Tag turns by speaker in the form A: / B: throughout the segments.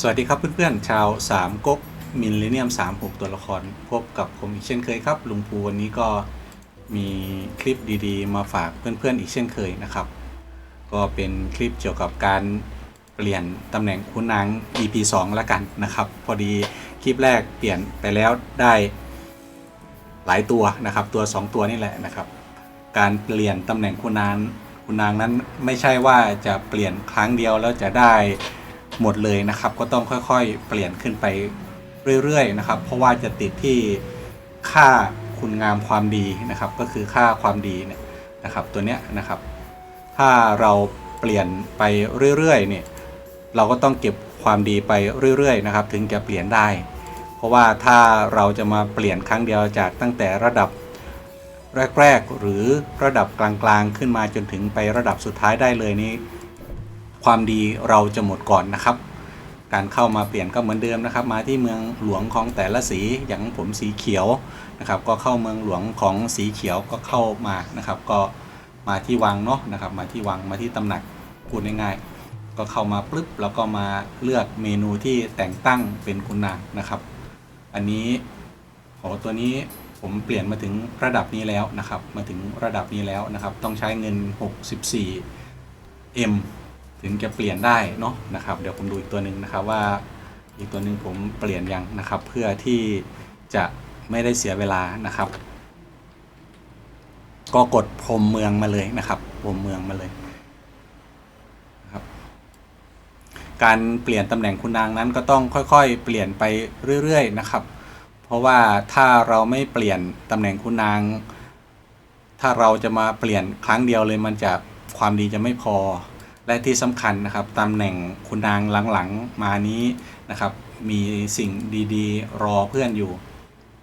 A: สวัสดีครับเพื่อนๆ ชาว3ก๊กมิลเลเนียม36 ตัวละคร พบกับผมอีกเช่นเคยครับ ลุงภูวันนี้ก็มีคลิปดีๆ มาฝากเพื่อนๆ อีกเช่นเคยนะครับ ก็เป็นคลิปเกี่ยวกับการเปลี่ยนตำแหน่งคุณนาง EP 2แล้วกันนะครับ พอดีคลิปแรกเปลี่ยนไปแล้วได้หลายตัวนะครับ ตัว 2 ตัวนี่แหละนะครับ การเปลี่ยนตำแหน่งคุณนางคุณนางนั้นไม่ใช่ว่าจะเปลี่ยนครั้งเดียวแล้วจะได้ หมดเลยนะครับ ก็ต้องค่อยๆ เปลี่ยนขึ้นไปเรื่อยๆนะครับ เพราะว่าจะติดที่ค่าคุณงามความดีนะครับ ก็คือค่าความดีเนี่ยนะครับตัวเนี้ยนะครับ ถ้าเราเปลี่ยนไปเรื่อยๆเนี่ยเราก็ต้องเก็บความดีไปเรื่อยๆนะครับ ถึงจะเปลี่ยนได้ เพราะว่าถ้าเราจะมาเปลี่ยนครั้งเดียวจากตั้งแต่ระดับแรก ๆ หรือระดับกลางๆ ขึ้นมาจนถึงไประดับสุดท้ายได้เลยนี่ ความดีเราจะหมดก่อนนะครับ การเข้ามาเปลี่ยนก็เหมือนเดิมนะครับ มาที่เมืองหลวงของแต่ละสีอย่างผมสีเขียวนะครับ ก็เข้าเมืองหลวงของสีเขียวก็เข้ามานะครับ ก็มาที่วังเนาะนะครับ มาที่วังมาที่ตำหนักพูดง่ายๆ ก็เข้ามาปึ๊บแล้วก็มาเลือกเมนูที่แต่งตั้งเป็นคุณนางนะครับ อันนี้โหตัวนี้ผมเปลี่ยนมาถึงระดับนี้แล้วนะครับ มาถึงระดับนี้แล้วนะครับ ต้องใช้เงิน 64 M ถึงจะเปลี่ยนได้เนาะนะครับเดี๋ยวผมดูอีกตัวหนึ่งนะครับว่าอีกตัวหนึ่งผมเปลี่ยนยังนะครับ เพื่อที่จะไม่ได้เสียเวลานะครับ ก็กดพรมเมืองมาเลยนะครับพรมเมืองมาเลยครับการเปลี่ยนตำแหน่งคุณนางนั้นก็ต้องค่อยๆ เปลี่ยนไปเรื่อยๆนะครับ เพราะว่าถ้าเราไม่เปลี่ยนตำแหน่งคุณนาง ถ้าเราจะมาเปลี่ยนครั้งเดียวเลยมันจะความดีจะไม่พอ และที่สำคัญนะครับตำแหน่งคุณนางหลังๆมานี้นะครับ มีสิ่งดีๆ รอเพื่อนอยู่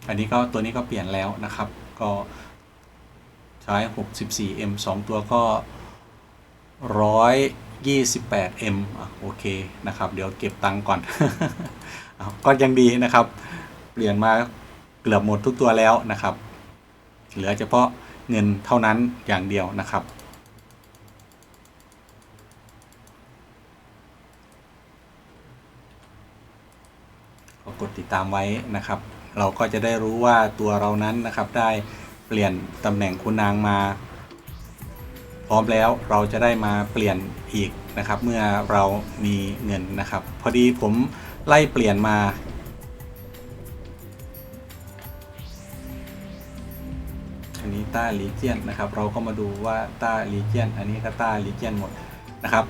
A: อันนี้ก็ตัวนี้ก็เปลี่ยนแล้วนะครับ ก็ใช้ 64M 2 ตัวก็ 128M โอเคนะครับ เดี๋ยวเก็บตังค์ก่อน ก็ยังดีนะครับ เปลี่ยนมาเกือบหมดทุกตัวแล้วนะครับ เหลือเฉพาะเงินเท่านั้นอย่างเดียวนะครับ กดติดตามไว้นะครับ เราก็จะได้รู้ว่าตัวเรานั้นนะครับได้เปลี่ยนตำแหน่งคุณนางมา พร้อมแล้วเราจะได้มาเปลี่ยนอีกนะครับ เมื่อเรามีเงินนะครับ พอดีผมไล่เปลี่ยนมาอันนี้ต้าลีเจียนนะครับ เราก็มาดูว่าต้าลีเจียนอันนี้ก็ต้าลีเจียนหมดนะครับ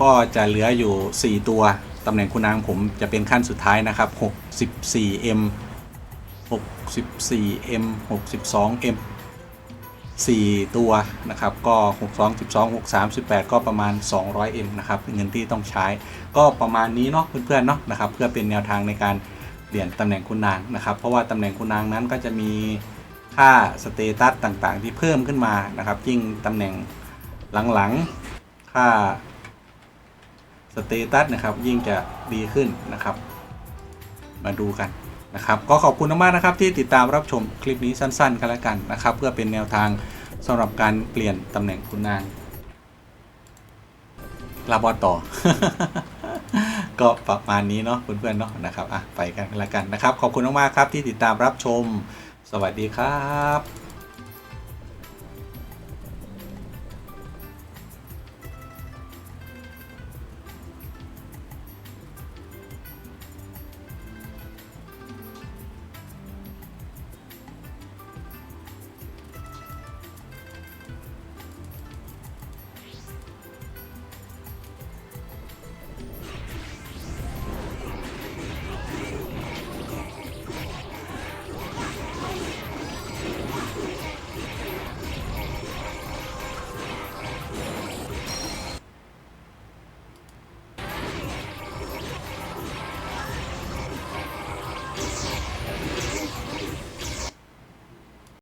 A: ก็จะเหลืออยู่ 4 ตัว ตำแหน่งคุณนางผมจะเป็นขั้นสุดท้ายนะครับ 64M 64M 62M 4 ตัวนะครับ ก็ 62 12 63 18 ก็ประมาณ 200M นะครับเงินที่ต้องใช้ ก็ประมาณนี้เนาะเพื่อนๆเนาะนะครับ เพื่อเป็นแนวทางในการเปลี่ยนตำแหน่งคุณนางนะครับ เพราะว่าตำแหน่งคุณนางนั้นก็จะมีค่าสเตตัสต่างๆ ที่เพิ่มขึ้นมานะครับยิ่งตำแหน่งหลังๆ ค่า สเตตัสนะครับยิ่งจะดีขึ้นนะครับ มาดูกันนะครับ ก็ขอบคุณมากนะครับที่ติดตามรับชมคลิปนี้สั้นๆกันแล้วกันนะครับ เพื่อเป็นแนวทางสำหรับการเปลี่ยนตำแหน่งคุณนางลาบอต่อ ก็ประมาณนี้เนาะเพื่อนๆเนาะนะครับอะไปกันแล้วกันนะครับ ขอบคุณมากๆครับที่ติดตามรับชม สวัสดีครับ